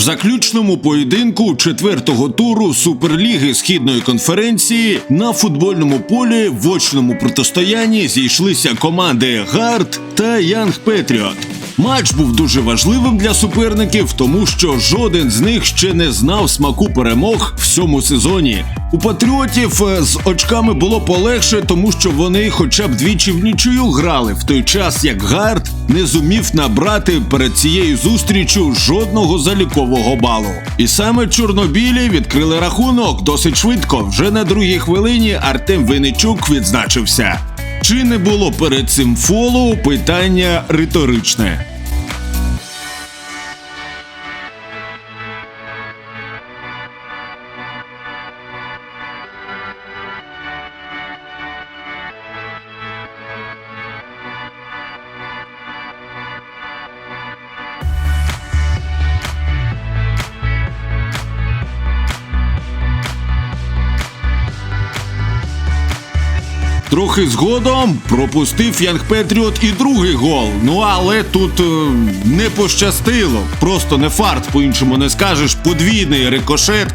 В заключному поєдинку четвертого туру Суперліги Східної конференції на футбольному полі в очному протистоянні зійшлися команди Гард та Янг Петріот. Матч був дуже важливим для суперників, тому що жоден з них ще не знав смаку перемог в цьому сезоні. У патріотів е, з очками було полегше, тому що вони хоча б двічі в нічию грали, в той час як Гард не зумів набрати перед цією зустрічю жодного залікового балу. І саме чорнобілі відкрили рахунок досить швидко. Вже на другій хвилині Артем Винничук відзначився. Чи не було перед цим фолу питання риторичне. Трохи згодом пропустив Янг Петріот і другий гол. Ну але тут е, не пощастило. Просто не фарт, по-іншому не скажеш. Подвійний рикошет.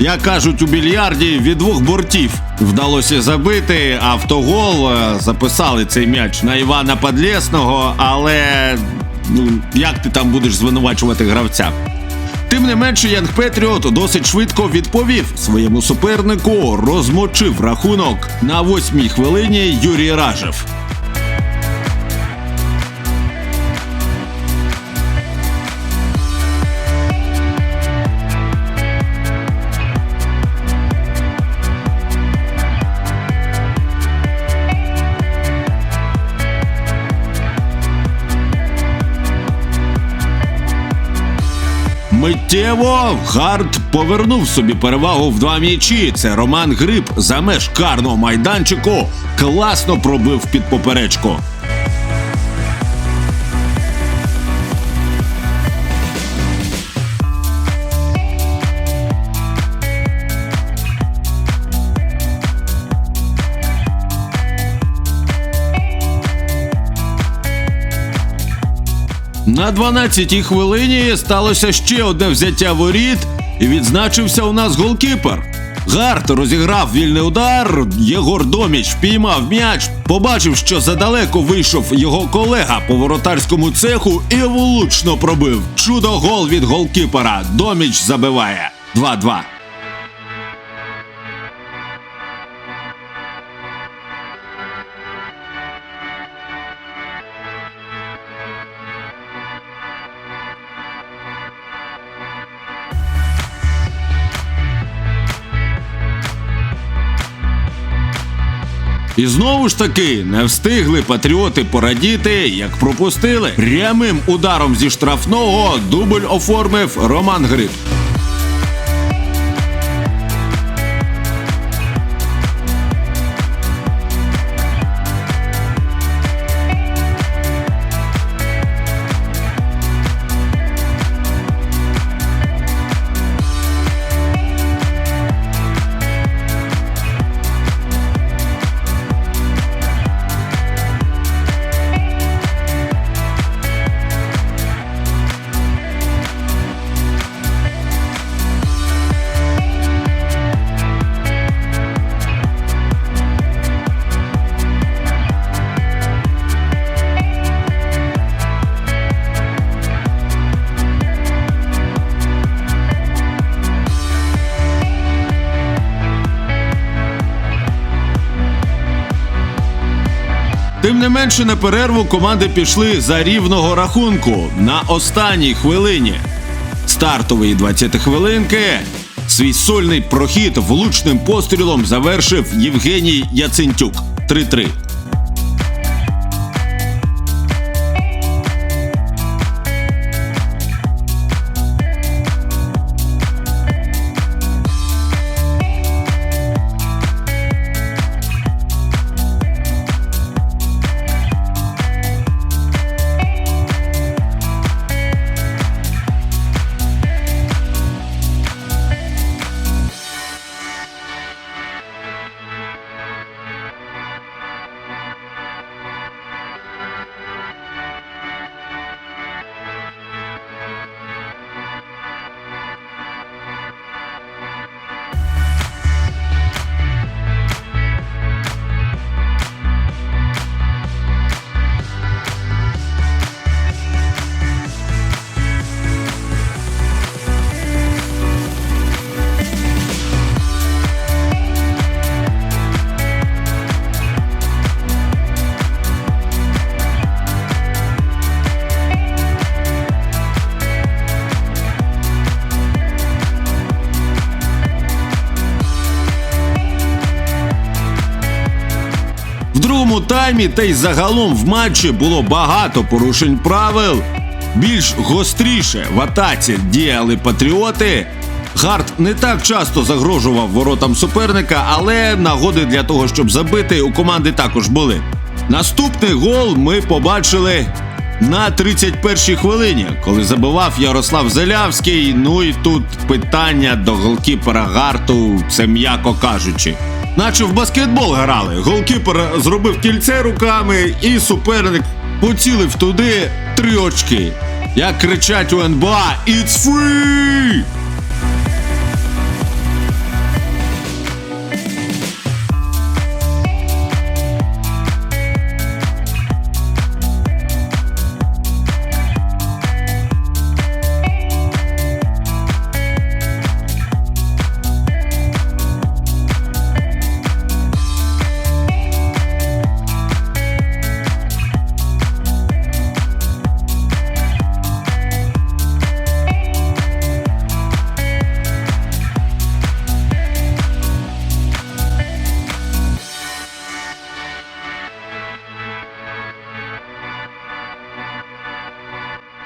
Як кажуть у більярді, від двох бортів вдалося забити. Автогол е, записали цей м'яч на Івана Подлєсного, але ну як ти там будеш звинувачувати гравця? Тим не менше, Янг Петріот досить швидко відповів своєму супернику, розмочив рахунок на восьмій хвилині Юрій Ражев. Миттєво Гард повернув собі перевагу в два м'ячі. Це Роман Гриб за меж карного майданчику класно пробив під поперечку. На 12-й хвилині сталося ще одне взяття воріт, і відзначився у нас голкіпер. Гарт розіграв вільний удар. Єгор Доміч впіймав м'яч, побачив, що задалеко вийшов його колега по воротарському цеху і влучно пробив. Чудо гол від голкіпера. Доміч забиває 2-2. І знову ж таки не встигли патріоти порадіти, як пропустили. Прямим ударом зі штрафного дубль оформив Роман Гриб. Тим не менше на перерву команди пішли за рівного рахунку на останній хвилині. Стартової 20 хвилинки свій сольний прохід влучним пострілом завершив Євгеній Яцентюк 3-3. Другому таймі та й загалом в матчі було багато порушень правил. Більш гостріше в атаці діяли патріоти. Гард не так часто загрожував воротам суперника, але нагоди для того, щоб забити, у команди також були. Наступний гол ми побачили на 31-й хвилині, коли забивав Ярослав Зелявський. Ну і тут питання до голкіпера Гарту, це м'яко кажучи. Наче в баскетбол грали. Голкіпер зробив кільце руками, і суперник поцілив туди три очки. Як кричать у НБА «It's free!»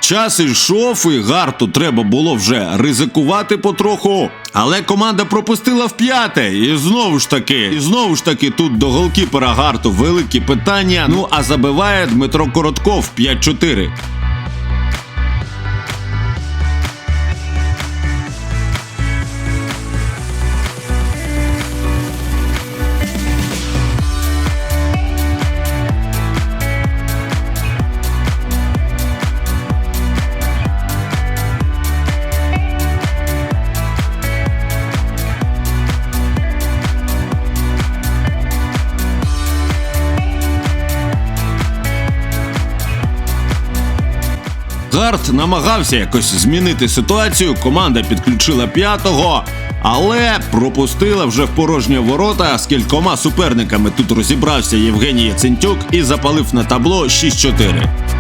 Час ішов, і гарту треба було вже ризикувати потроху. Але команда пропустила в п'яте. І знову ж таки, і знову ж таки, тут до голкіпера гарту великі питання. Ну а забиває Дмитро Коротков 5-4. Гарт намагався якось змінити ситуацію. Команда підключила п'ятого, але пропустила вже в порожні ворота з кількома суперниками. Тут розібрався Євгеній Яцентюк і запалив на табло 6-4.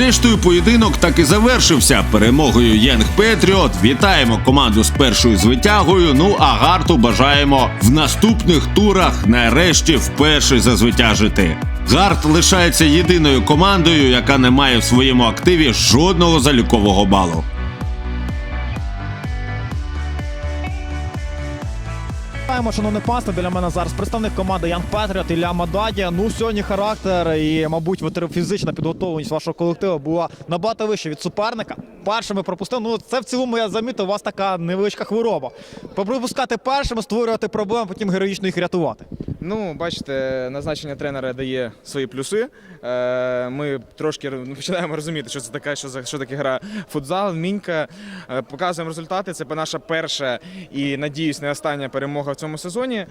Зрештою, поєдинок так і завершився перемогою Єнг Петріот. Вітаємо команду з першою звитягою. Ну а гарту бажаємо в наступних турах нарешті вперше зазвитяжити. Гарт лишається єдиною командою, яка не має в своєму активі жодного залікового балу. Вітаємо, шановне панство. Біля мене зараз представник команди Young Patriot Ілля Мададя. Ну, сьогодні характер і, мабуть, фізична підготовленість вашого колективу була набагато вища від суперника. Першими пропустив. Ну, це в цілому я замітив, у вас така невеличка хвороба. Пропускати першими, створювати проблеми, потім героїчно їх рятувати. Ну, бачите, назначення тренера дає свої плюси. Е, Ми трошки починаємо розуміти, що це таке, що за що таке гра футзал, мінька. Е, Показуємо результати. Це наша перша і надіюсь, не остання перемога в цьому сезоні.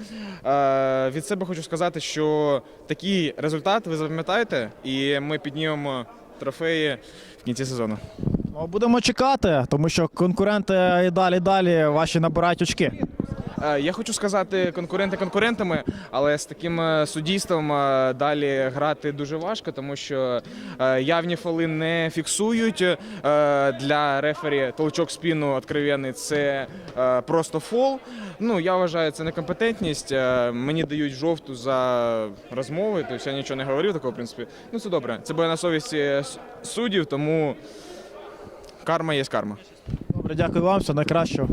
Е, Від себе хочу сказати, що такий результат ви запам'ятаєте, і ми піднімемо трофеї в кінці сезону. Ну, будемо чекати, тому що конкуренти і далі далі ваші набирають очки. Е, Я хочу сказати конкуренти конкурентами, але з таким е, суддівством е, далі грати дуже важко, тому що явні фоли не фіксують. Для рефері толчок в спину откровенний це просто фол. Ну я вважаю, це некомпетентність. Мені дають жовту за розмови, тобто я нічого не говорив такого, в принципі. Ну це добре. Це буде на совісті суддів, тому карма є карма. Добре, дякую вам, все найкращого.